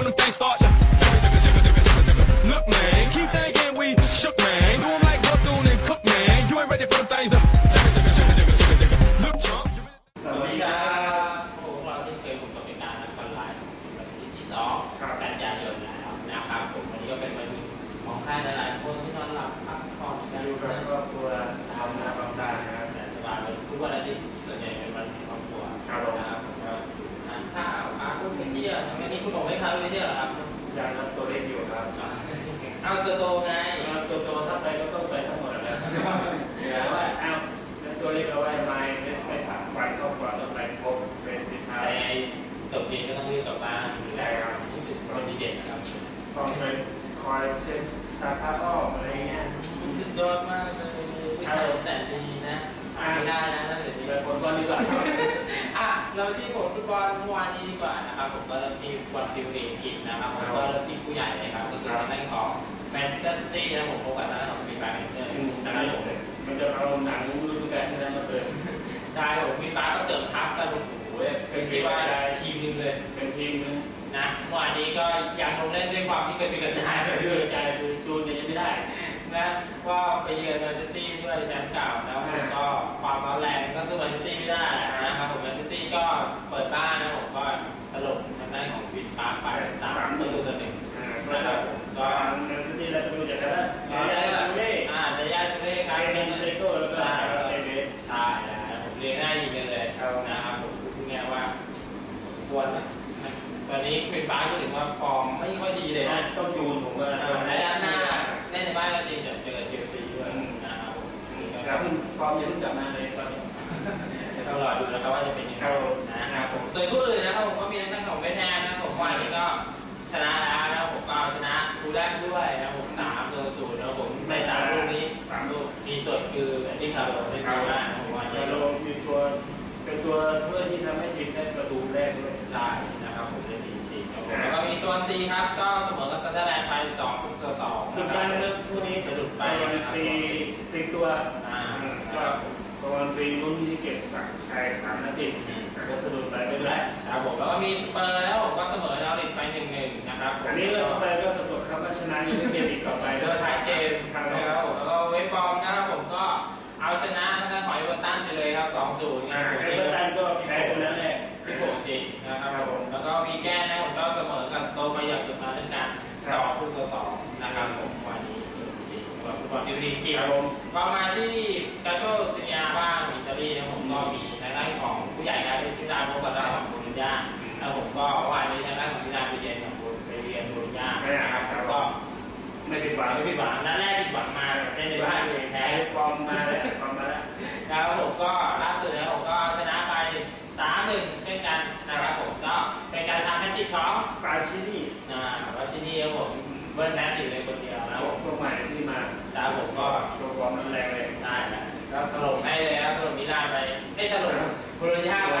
when them things start. Look, man, keep thinking we shook, man. Do 'em like Bethune and Cook, man. You ain't ready for them things. Look, chump. you really- สวัสดีครับผมเราเช่นเคยผมกับเป็นการนัดออนไลน์วันที่ที่สองกันยายนแล้วนะครับผมวันนี้ก็เป็นวันหยุดของใครหลายๆคนที่นอนหลับพักผ่อนกันอยู่กับครอบครัวทำงานบำนาญนะครับแสนสบายเลยทุกวันอาทิตย์ส่วนใหญ่ คุณบอกไม่พาลูกไปเที่ยวเหรอครับยังรับตัวเล็กอยู่ครับเอาตัวโตไงเอาตัวโตถ้าไปก็ต้องไปทั้งหมดแล้วแต่ว่าเอ้าแล้วตัวเล็กเอาไว้ไม่ไม่ไม่ถามวันครอบครัวต้องไปครบเป็นสิบห้าแต่จบเรียนก็ต้องรีบกลับบ้านใช่ครับนี่เป็นคนดีเด่นนะครับต้องไปคอยเช็ดตาผ้าอ้อมอะไรเงี้ยสุดยอดมากเลยผู้ชายแสนดีนะอ่านไม่ได้นะนั่นเดี๋ยวนี้ไปผลวันดีกว่าครับอะ เราที่ผมฟุตบอลเมื่อวานนี้ดีกว่านะครับผมก็เริ่มที่บอลพรีเมียร์ลีกอังกฤษนะครับผมก็เริ่มที่ผู้ใหญ่เลยครับก็คือทางด้านของแมนเชสเตอร์ซิตี้นะผมพบกับทางด้านของฟีบาร์เนเจอร์อืมนะอันครับนี้ผมมันจะเอาหนังฤดูกาลที่แล้วมาเปิดใช่ผมฟีบาร์ก็เสริมทัพกันโอ้โหเป็นที่ว่าทีมหนึงเลยเป็นทีมนึงนะเมื่อวานนี้ก็ยังลงเล่นด้วยความที่กระจุยกระจายเลยที่กระจายคือจูนยังไม่ได้นะก็ไปเยือนแมนซิตี้ด้วยแชมป์เก่าแล้วผมก็ความร้อนแรงก็สู้แมนซิตี้ไม่ได้นะครับผมแมนซิตี้ ก็เปิดบ้านนะผมก็ถล่มทางด้านของวินปาร์คไปสามประตูต่อหนึ่งอ่านะครับผมก็ก็แมนซิตี้แล้วจะดูจากนั้นก็แล้วได้ได้แบแบบบนี้อ่าได้ยาตุเล่คไอรับเดนเซโก้แล้วก็ใช่เอเบสใช่แล้วผมเรียนง่ายดีกันเลยนะครับผมพูดง่ายว่าควรนะตอนนี้วินปาร์คก็ถือว่าฟอร์มไม่ค่อยดีเลยนะต้องจูนผมว่าในด้านหน้าเล่นในบ้านก็จริงแต่เจอเชลซีด้วยนะครับผมครับฟอร์มยังเพิ่งกลับมาเลยตอนนี้ ต้องรอดูนะครับว่าจะเป็นยังไงนะครับผมส่วนคู่อื่นนะครับผมก็มีทั้งของเวียดนามนะครับผมวันนี้ก็ชนะแล้วนะครับผมก็ชนะคูแรกด้วยนะครับผมสามตัวศูนย์นะครับผมในสามลูกนี้สามลูกมีส่วนคือที่คาร์โรได้ดีมากนะครับผมว่าจาโลมีตัวเป็นตัวช่วยที่ทำให้ทีมได้ประตูแรกด้วยใช่นะครับผมได้ดีจริงครับผมแล้วก็มีสวอนซีครับก็เสมอกับซันเดอร์แลนด์ไปสองต่อสองสุดท้ายนะคู่นี้สะดุดไปประมาณนะครับสี่สี่ตัวอ่าก็ประมาณสี่รุ่นที่เก็บ สามชายสามนาทีแต่ก็สะดุดไปไม่เป็นไรครับผมแล้วก็มีสเปอร์แล้วผมก็เสมอเราลิดไปหนึ่งหนึ่งนะครับผมอันนี้เราสเปอร์ก็สะกดคำว่าชนะยังไม่เกมอีกต่อไปเลือถ่ายเกมครับนะครับผมแล้วก็เวฟบอมนะ หวังไม่ผิดหวังนัดแรกผิดหวังมาเล่นในบ้านเลยแพ้แพ้ฟอร์มมาแล้วฟอร์มมาแล้วแล้วผมก็ล่าสุดแล้วผมก็ชนะไปสามหนึ่งเช่นกันนะครับผมก็เป็นการทำแมตช์ของปาชินี่อ่าวัชินีครับผมเบิร์นแมตช์อยู่ในคนเดียวนะครับผมพวกใหม่ที่มาแล้วผมก็โชว์ฟอร์มมันแรงเลยได้แล้วก็ถล่มให้เลยครับถล่มมิลานไปให้ถล่มบูรญาไป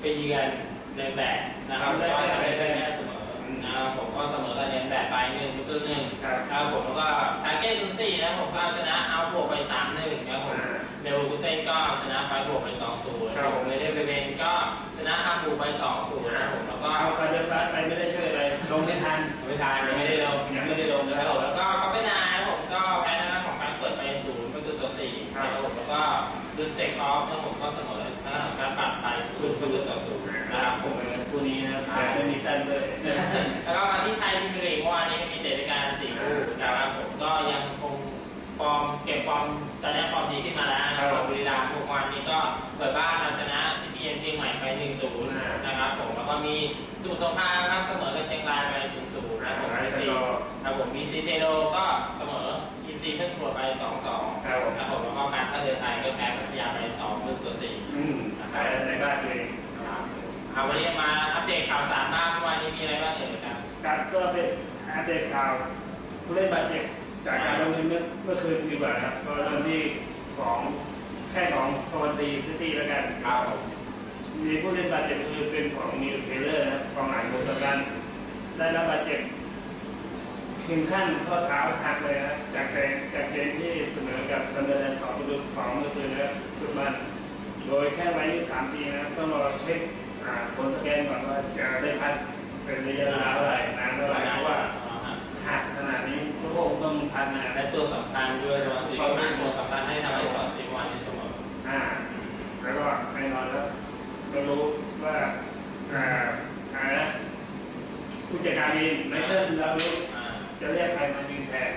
ไปเยือนเนยแบบนะครับก็ทำได้แค่เสมอนะครับผมก็เสมอกับเนยแบบไปหนึ่งทุกหนึ่งครับครับผมแล้วก็ทาเก้ซุนซี่นะผมก็ชนะเอาบวกไป3 1ครับผมเดลกูเซ่ก็ชนะไปบวกไป2 0ครับผมเมเดเบเบนก็ชนะอาบูไป2 0นะผมแล้วก็เอาคาร์เดฟ้าไปไม่ได้ช่วยอะไรลงไม่ทันไม่ทานยังไม่ได้ลงยังไม่ได้ลงนะนะคครัรับบแล้วก็คาเปนานะผมก็แพ้ทางด้านของการเปิดไป0ประตูต่อ4ครับผมแล้วก็ดูสเซกออฟนะผมก็เสมอ ดไป0ประตูต่อ0นะนะครับผมเป็นคู่นี้นะแต่ไม่มีตันเลยแล้วก็มาที่ไทยพรีเมียร์ลีกเมื่อวานนี้มีเตะด้วยกันสี่คู่นะครับผมก็ยังคงฟอร์มเก็บฟอร์มตอนนี้ฟอร์มดีขึ้นมาแล้วนะครับบุรีรัมย์เมื่อวานนี้ก็เปิดบ้านเอาชนะซีพีเอ็มเชียงใหม่ไป1-0นะครับผมแล้วก็มีสุสงครามครับเสมอกับเชียงรายไป0-0นะครับผมมีซีครับผมมีซีเทโดก็เสมอ ซีเพิ่งตรวจไป2-2ครับผมนะครับผมแล้วก็การท่าเรือไทยก็แพ้พัทยาไป2-4อืมใส่ในบ้านตัวเองครับเอาวันนี้มาอัปเดตข่าวสารบ้างเมื่อวานนี้มีอะไรบ้างเอ่ยครับครับก็เป็นอัปเดตข่าวผู้เล่นบาดเจ็บจากการลงทุนเมื่อเมื่อคืนดีกว่าครับก็เริ่มที่ของแค่ของโซนซีซิตี้แล้วกันครับผมมีผู้เล่นบาดเจ็บคือเป็นของนิวเทเลอร์นะครับกองหลังตัวกันได้รับบาดเจ็บ ถึงขั้นข้อเท้าหักเลยนะจากเกมจากเกมที่เสมอกับซันเดอร์แลนด์สองประตูสองเมื่อคืนนะครับสุดมันโดยแค่วัยยี่สามปีนะครับต้องรอเช็คอ่าผลสแกนก่อนว่าจะได้พักเป็นระยะเวลาเท่าไหร่นานเท่าไหร่เพราะว่าหักขนาดนี้ก็คงต้องพักนานและตัวสำคัญด้วยสมาชิกก็มีส่วนสำคัญให้ทำให้สอนสิบวันนี้เสมออ่าแล้วก็แน่นอนแล้วไม่รู้ว่าอ่าอะไรนะผู้จัดการทีมไมเคิลลาวิสอ่า จะเรียกใครมายิงแทน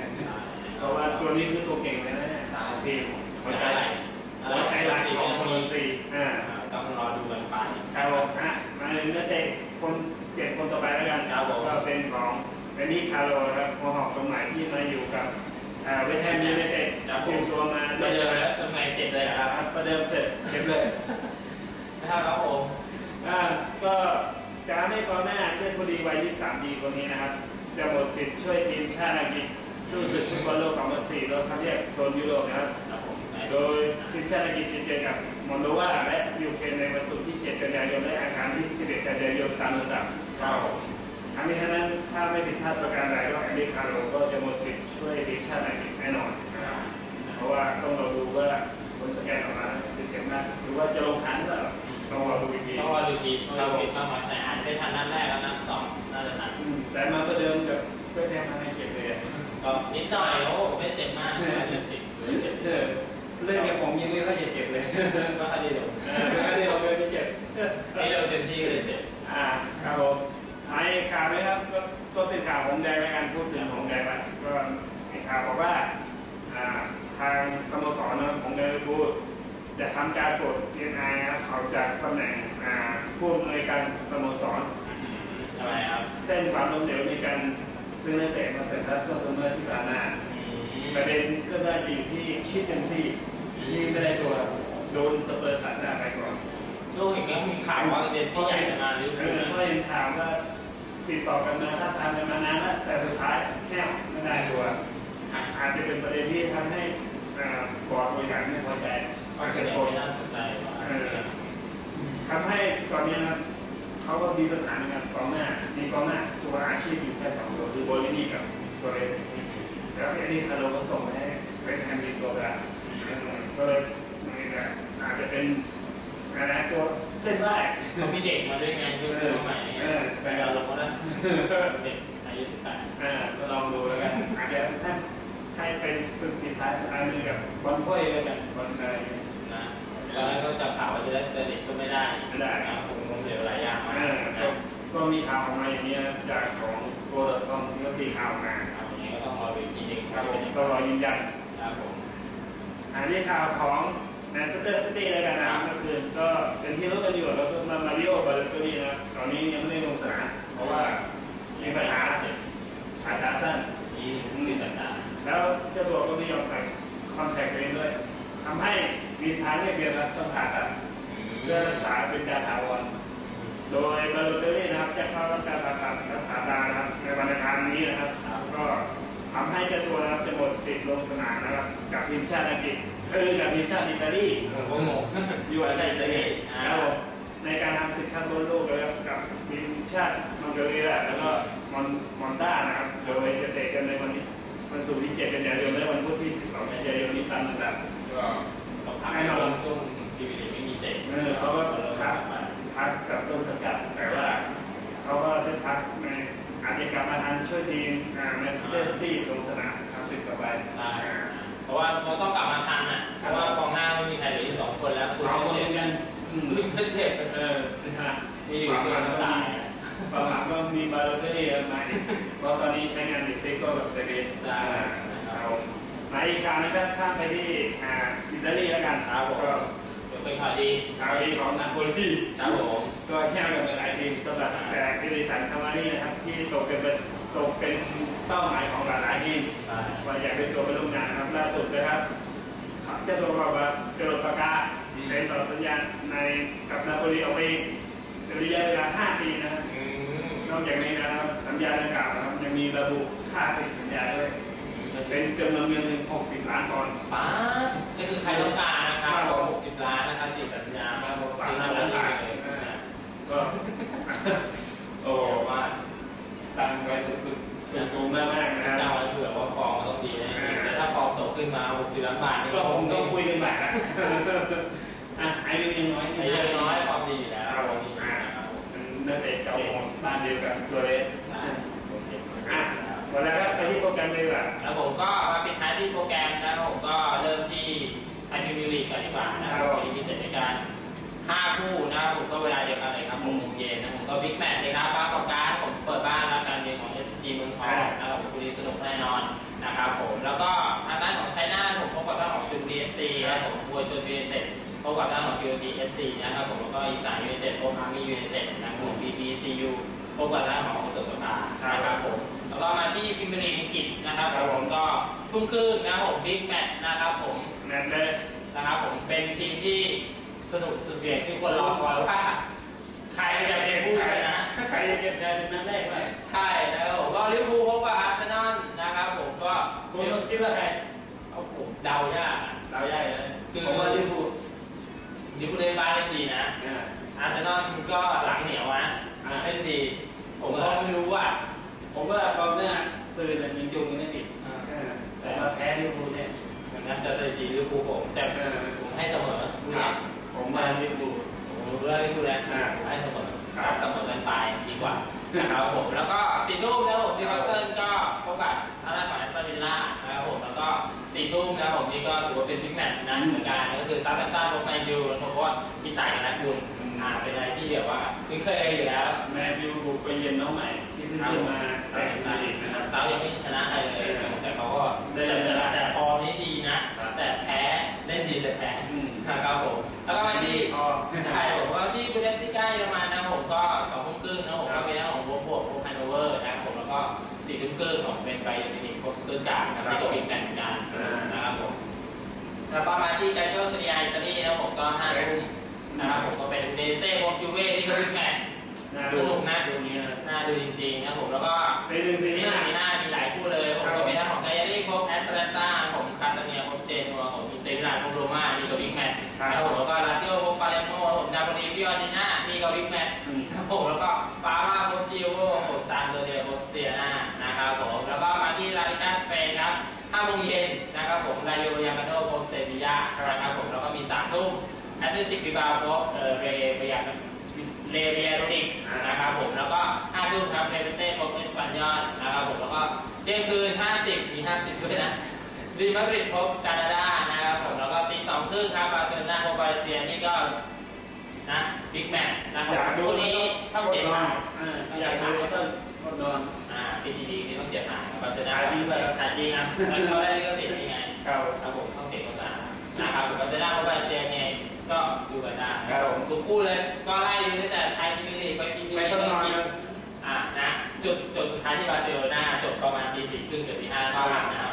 เพราะว่าตัวนี้คือตัวเก่งเลยนะเนี่ยของทีมหัวใจหัวใจหลักของสโมสรอ่าต้องรอดูกันไปครับผมฮะมาถึงนักเตะคนเจ็ดคนต่อไปแล้วกันครับผมก็เป็นของเบนนี่คาร์โลครับหัวหอกตรงไหนที่มาอยู่กับอ่าเวสต์แฮมยูไนเต็ดเตรียมตัวมาไม่เจอแล้วทำไมเจ็บเลยครับครับประเดิมเสร็จเก็บเลยครับผมอ่าก็จะให้กองหน้าเล่นพอดีวัย23ปีคนนี้นะครับ จะหมดสิทธิ์ช่วยทีมชาติอังกฤษสู้ศึกฟุตบอลโลก 2004รอบคัดแยกโซนยุโรปนะครับครับผมโดยทีมชาติอังกฤษจะเจอกับมอลโดวาและยูเครนในวันศุกร์ที่ 7 กันยายนและอังคารที่ 11 กันยายนตามลำดับครับผมทั้งนี้ทั้งนั้นถ้าไม่ผิดพลาดประการใดก็แอนดี้คาร์โลก็จะหมดสิทธิ์ช่วยทีมชาติอังกฤษแน่นอนนะครับเพราะว่าต้องเราดูว่าผลสแกนออกมาเป็นเข็มมากหรือว่าจะลงทันหรือเปล่าต้องรอดูอีกทีต้องรอดูทีต้องรอดูทีมากกว่าแต่อาจจะไม่ทันนัดแรกแล้วนัดสองน่า จะทันอืมแต่มาประเดิมกับเพื่อนแทนมาให้เก็บเลยอะก็นิดหน่อยโอ้ไม่เจ็บมากไม่เจ็บไม่เจ็บเออเล่นกับผมยังไม่ค่อยจะเจ็บเลยก็คดีเดียวเออไม่ค่อยได้ลงเลยไม่เจ็บนี่เราเต็มที่เลยเจ็บอ่าครับผมไอ้ข่าวไหมครับก็ก็เป็นข่าวของแดงในการพูดถึงของแดงว่าก็มีข่าวบอกว่าอ่าทางสโมสรนะครับของแดงพูดจะทำการตรวจดีเอ็นไอนะครับเขาจากตำแหน่งอ่าผู้อำนวยการสโมสรทำไมครับ เส้นความล้มเหลวในการซื้อนักเตะมาเสร็จแล้วช่วงซัมเมอร์ที่ผ่านมาประเด็นก็ได้อยู่ที่ชิดเจนซี่ที่ไม่ได้ตัวโดนสเปอร์ตัดหน้าไปก่อนลูกเห็นก็มีข่าวว่าเดนซี่ใหญ่จะมาหรือเอเปอล่าก็ยังถามว่าติดต่อกันมาถ้าทำกันมานานแล้วแต่สุดท้ายแค่ไม่ได้ตัวอาจจะเป็นประเด็นที่ทำให้อ่าบอร์ดบริหารไม่พอใจก็ก็แสเกิดดงผลไม่น่าสนใจว่าเออทำให้ตอนนี้นะครับ เขาก็มีปัญหาในการกองหน้ามีกองหน้าตัวอาชีพอยู่แค่สองตัวคือโบลินี่กับโซเรสแล้วอ้นี่คาร์โลก็ส่งให้เป็นแฮมดินตัวกลางก็เลยนี่แหละอาจจะเป็นอะไรนะตัวเส้นได้เขามีเด็กมาด้วยไงที่ซื้อมาใหม่แฟนเราลงมาแล้วเด็กอายุสิบแปดอ่าก็ลองดูแล้วกันอาจจะให้ให้เป็นฝึกทีท้ายอันหนึงกับบอลถ้วยเลยกันบอลอะไรนะแล้วก็จะข่าวว่าจะได้เด็กก็ไม่ได้ผมคงเห ลือหลายอย่างมาอ่าก็ก็มีข่าวออกมาอย่างนี้นะจากของโกลด์ทอมที่ก็ตีข่าวมาเอาอย่างนี้ก็ต้องรอดูอีกทีหนึงคครัรับบผมก็รอยืนยันครับผมอันนี้ข่าวของแมนเชสเตอร์ซิตี้แล้วกันนะก็คือก็เป็นที่รู้กันอยู่แล้วก็มามาริโอบาเลโตนี่นะครับตอนนี้ยังไม่ได้ลงสนามเพราะว่ามีปัญหาสายตาสั้น นี่ติดสัญญาแล้วเจ้าตัวก็ไม่ยอมใส่คอนแทคเลนส์ด้วยทำให้มีทางเลือกเดียวครับต้องผ่าตัดเพื่อรักษาเป็นการถาวร โดยบาโลเตอรี่นะครับจะเข้ารับการผ่าตัดรักษาตานะครับในวันอังคารนี้นะครับ ก็ทำให้เจ้าตัวนะครับจะหมดสิทธิ์ลงสนามนะครับกับทีมชาติอังกฤษคือกับทีมชาติอิตาลีผมก็งงอยู่อะไรกันจะนี่อ่าแล้วในการทำศึกคัดบอลโลกนะครับกับทีมชาติมอนโกเลียแล้วก็มอนมอนต้านะครับโดยจะเตะกันในวันนี้วันศุกร์ที่ 7 กันยายนและวันพุธที่ 12 กันยายนนี้ตามลำดับก็ต้องพักให้นอนช่วงทีวีไตอนนี้ใช้งานดิเซโก้กับเดวิดได้เอามาอีกคราวนึงก็ข้ามไปที่อ่าอิตาลีแล้วกันครับผมก็เดี๋ยวเป็นข่าวดีข่าวดีของนาโปลีครับผมก็แย่งกันไปหลายทีมสำหรับแต่เอริสันคาวานี่นะครับที่ตกเป็นตกเป็นเป้าหมายของหลายๆทีมใช่ว่าอยากเป็นตัวไปร่วมงานนะครับล่าสุดนะครับเจ้าตัวบอกว่าเจอปากกาเป็นต่อสัญญาในกับนาโปลีออกไปในเป็นระยะเวลา 5 ปีนะครับอืม นอกจากนี้นะครับสัญญาดังกล่าวนะครับยังมีระบุค่าเซ็นสัญญาด้วยเป็นจำนวนเงินถึง60 ล้านปอนด์ป้าดก็คือใครต้องการนะครับครับผม60 ล้านนะครับฉีดสัญญาครับผมสามซื้อล้านแล้วล้านเลยนะก็โอ้ว่าตั้งไว้สุดๆสูงๆมากๆนะคเจ้ารับไว้เผื่อว่าฟองมันต้องดีนะแต่ถ้าฟองตกขึ้นมา60ล้านบาทนี่ก็ก็ผคมงก็ไม่คุยกันใหม่ละ บ้านเดียวกับซัวเรสอะหมดแล้วครับไปที่โปรแกรมเลยดีกว่าแล้วผมก็มาปิดท้ายที่โปรแกรมนะครับผมก็เริ่มที่ไทยพรีเมีร์ลีกก่อนดีกว่านะครับผมมีกิจการห้าคู่นะครับผมก็เวลาเดียวกันเลยครับผมโมงเย็นนะผมก็บิ๊กแมตช์เลยครับบ้านของการดผมเปิดบ้านรับการเยือนของ SG เมืองทองนะครับผมคู่นี้สนุกแน่นอนนะครับผมแล้วก็ทางด้านของไชน่าผมพบกับด้านของชุน BFC นะครับผมบัวชน BFC พบกับด้านของ QT SC นะครับผมแล้วก็อีสานยูไนเต็ดพบอาร์มี่ยูไนเต็ดนะครับผม BBCU พบกับด้านของสุสภานะครับผมแล้วก็มาที่พรีเมียร์ลีกอังกฤษนะครับผมก็ทุ่มครึ่งนะครับผมบิ๊กแมตช์นะครับผมแมตช์แรกนะครับผมเป็นทีมที่สนุกสุดเหวี่ยงที่คนรอคอยว่าใครจะเป็นผู้ชนะใครจะเก็บชัยเป็นนัดแรกไปใช่นะครับผมก็ลิเวอร์พูลพบกับอาร์เซนอลนะครับผมก็คุณต้องคิดว่าใครเอาผมเดายากอะเราใหญ่เลยผม อ่าอาร์เซนอลก็หลังเหนียวนะเล่นดี ผมก็ไม่รู้ว่า ผมว่าฟอร์มเนี่ยปืนยิงจุงไม่ติดอ่าแต่ว่าแพ้ลิเวอร์พูลเนี่ยเหมือนกันจะสถิติลิเวอร์พูลผมแต่เออผมให้เสมอครับผมมาลิเวอร์พูลผมรู้ว่าลิเวอร์พูลแล้วผมให้เสมอรับเสมอกันไปดีกว่านะครับผมแล้วก็สี่ทุ่มนะครับผมดิคาเซนก็พบกับทางด้านของแอสตันวิลล่านะครับผมแล้วก็สี่ทุ่มนะครับผมนี่ก็ถือว่าเป็นบิ๊กแมตช์นะเหมือนกันก็คือซาตันตันพบแมนยูแล้วเพราะว่ามีสายกันนะคุณ แบบว่าคุ้นเคยอยู่แล้วแมนยูบุกไปเยือนน้องใหม่ที่เพิ่งขึ้นมาแซงมาอีกนะครับซาวยังไม่ชนะใครเลยแต่เขาก็ได้แต่เลยแต่แต่ฟอร์มนี้ดีนะ แต่แพ้เล่นดีแต่แพ้อืมนะครับผมแล้วก็มาที่พอใช่ผมว่าที่บูเดสติก้าเยอรมันนะครับผมก็สองทุ่มครึ่งนะครับผมก็เป็นเรื่องของวอร์บวกโอคันโนเวอร์นะครับผมแล้วก็สี่ทุ่มครึ่งของเป็นไบมินิโคสเตอร์การ์นะครับที่ก็เป็นแมตช์กันนะครับผมแล้วก็มาที่กาโชสเนียอิตาลีนะครับผมก็ห้าทุ่ม นะครับผมก็เป็นเดเซ่วอยูเว่ที่ก็เป็นแมตช์สนุกนะตรงนี้นะน่าดูจริงๆนะครับผมแล้วก็เป็นหนึ่งสีซีหน้าน่าซีน่ามีหลายคู่เลยผมก็เป็นทั้งของไกอารี่พบแอตแลนตาผมคาตาเนียพบเจนัวผมอินเตอร์มิลานพบโรม่านี่ก็บิ๊กแมตช์แล้วผมแล้วก็ลาซิโอพบปาเลโมผมนาโปลีฟิออร์ติน่านี่ก็บิ๊กแมตช์อืมครับผมแล้วก็ปา แอตเลติกบิบาพบเออเรเบียเลเบียโรติกนะครับผมแล้วก็5ทุ่มครับเรเบเต้พบเอสปันยอลนะครับผมแล้วก็เที่ยงคืน50มี50ด้วยนะรีมาดริดพบแคนาดานะครับผมแล้วก็ตีสองครึ่งครับบาร์เซโลนาพบบาเลเซียนี่ก็นะบิ๊กแมตช์นะครับคู่นี้ช่องเจ็ดนอมาอ่อยากดูก็ต้องกดนอนอ่าพีทีดีที่ต้องเจ็ดมาบาร์เซโลนาดีมากขายจริงนะแล้วเขาได้ลิขสิทธิ์ยังไงครับผมช่องเจ็ดภาษานะครับบาร์เซโลนาพบบาเลเซียไง ก็ดูกันได้ครับผมทุกคู่เลยก็ไล่ดูตั้งแต่ไทยพรีเมียร์ลีกไปพรีเมียร์ไม่ลีกต้องนอนไปนะอ่านะจุดจุดสุดท้ายที่บาร์เซโลนาจบประมาณตีสี่ครึ่งเกือบตีห้าเท่ากันนะครับ